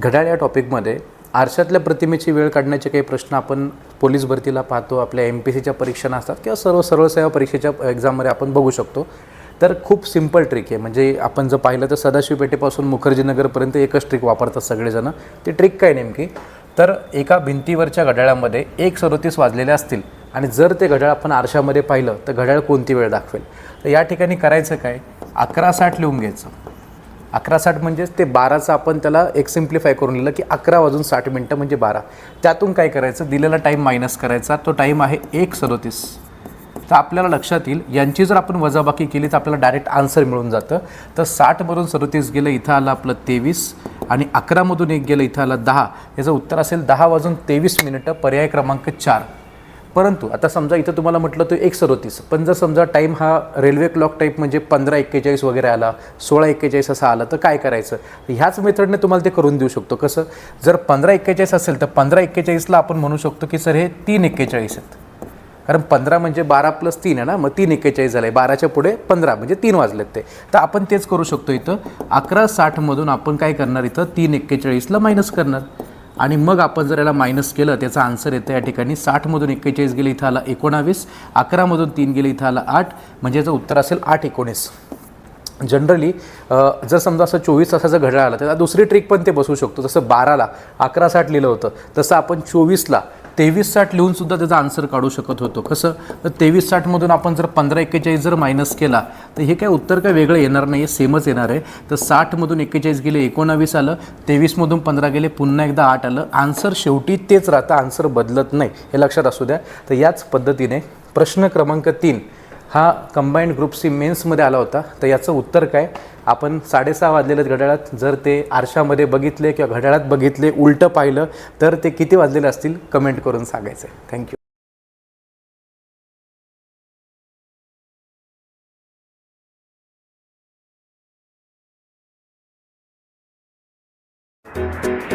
घड्याळ या टॉपिकमध्ये आरशातल्या प्रतिमेची वेळ काढण्याचे काही प्रश्न आपण पोलीस भरतीला पाहतो आपल्या एम पी सीच्या परीक्षा असतात किंवा सर्व सर्व सेवा परीक्षेच्या एक्झाममध्ये आपण बघू शकतो. तर खूप सिंपल ट्रिक आहे म्हणजे आपण जर पाहिलं तर सदाशिव पेठेपासून मुखर्जीनगरपर्यंत एकच ट्रिक वापरतात सगळेजण. ती ट्रिक काय नेमकी? तर एका भिंतीवरच्या घड्याळामध्ये एक सदोतीस वाजलेले असतील आणि जर ते घड्याळ आपण आरशामध्ये पाहिलं तर घड्याळ कोणती वेळ दाखवेल? तर या ठिकाणी करायचं काय? अकरा साठ लिहून घ्यायचं. अकरा साठ म्हणजेच ते बाराचं आपण त्याला एक सिम्प्लिफाय करून लिहिलं की अकरा वाजून साठ मिनटं म्हणजे बारा. त्यातून काय करायचं? दिलेला टाईम मायनस करायचा. तो टाईम आहे एक सदोतीस. तर आपल्याला लक्षात येईल यांची जर आपण वजाबाकी केली तर आपल्याला डायरेक्ट आन्सर मिळून जातं. तर साठमधून सदोतीस गेलं इथं आलं आपलं तेवीस. आणि अकरामधून एक गेलं इथं आलं दहा. याचं उत्तर असेल दहा वाजून तेवीस मिनिटं पर्याय क्रमांक चार. परंतु आता समजा इथं तुम्हाला म्हटलं तर एक सदोतीस पण जर समजा टाईम हा रेल्वे क्लॉक टाईप म्हणजे पंधरा एक्केचाळीस वगैरे आला सोळा एक्केचाळीस असा आला तर काय करायचं? ह्याच मेथडने तुम्हाला ते करून देऊ शकतो. कसं? जर पंधरा एक्केचाळीस असेल तर पंधरा एक्केचाळीसला आपण म्हणू शकतो की सर हे तीन एक्केचाळीस आहेत. कारण पंधरा म्हणजे बारा प्लस तीन आहे ना मग तीन एक्केचाळीस झाले बाराच्या पुढे पंधरा म्हणजे तीन वाजलेत ते. तर आपण तेच करू शकतो इथं. अकरा साठमधून आपण काय करणार इथं? तीन एक्केचाळीसला मायनस करणार. आणि मग आपण जर याला मायनस केलं त्याचा आन्सर येतं या ठिकाणी. साठमधून एक्केचाळीस गेले इथं आला एकोणावीस. अकरामधून तीन गेले इथं आला आठ. म्हणजे याचं उत्तर असेल आठ एकोणीस. जनरली जर समजा असं चोवीस तासाचं घड्याळ आलं तर दुसरी ट्रिक पण ते बसू शकतो. जसं बाराला अकरा साठ लिहिलं होतं तसं आपण चोवीसला तेवीस साठ लिहून सुद्धा त्याचा आन्सर काढू शकत होतो. कसं? तर तेवीस साठमधून आपण जर पंधरा एक्केचाळीस जर मायनस केला तर हे काय उत्तर काय वेगळं येणार नाही आहे सेमच येणार आहे. तर साठमधून एक्केचाळीस गेले एकोणावीस आलं तेवीसमधून पंधरा गेले पुन्हा एकदा आठ आलं. आन्सर शेवटी तेच राहतं आन्सर बदलत नाही. हे लक्षात असू द्या. तर याच पद्धतीने प्रश्न क्रमांक तीन हा कंबाईंड ग्रुप सी मेन्समध्ये आला होता. तर याचं उत्तर काय? आपण साडेसहा वाजलेलं घड्याळात. जर ते आरशामध्ये बघितले किंवा घड्याळात बघितले उलटं पाहिलं तर ते किती वाजलेले असतील? कमेंट करून सांगायचं थँक्यू Thank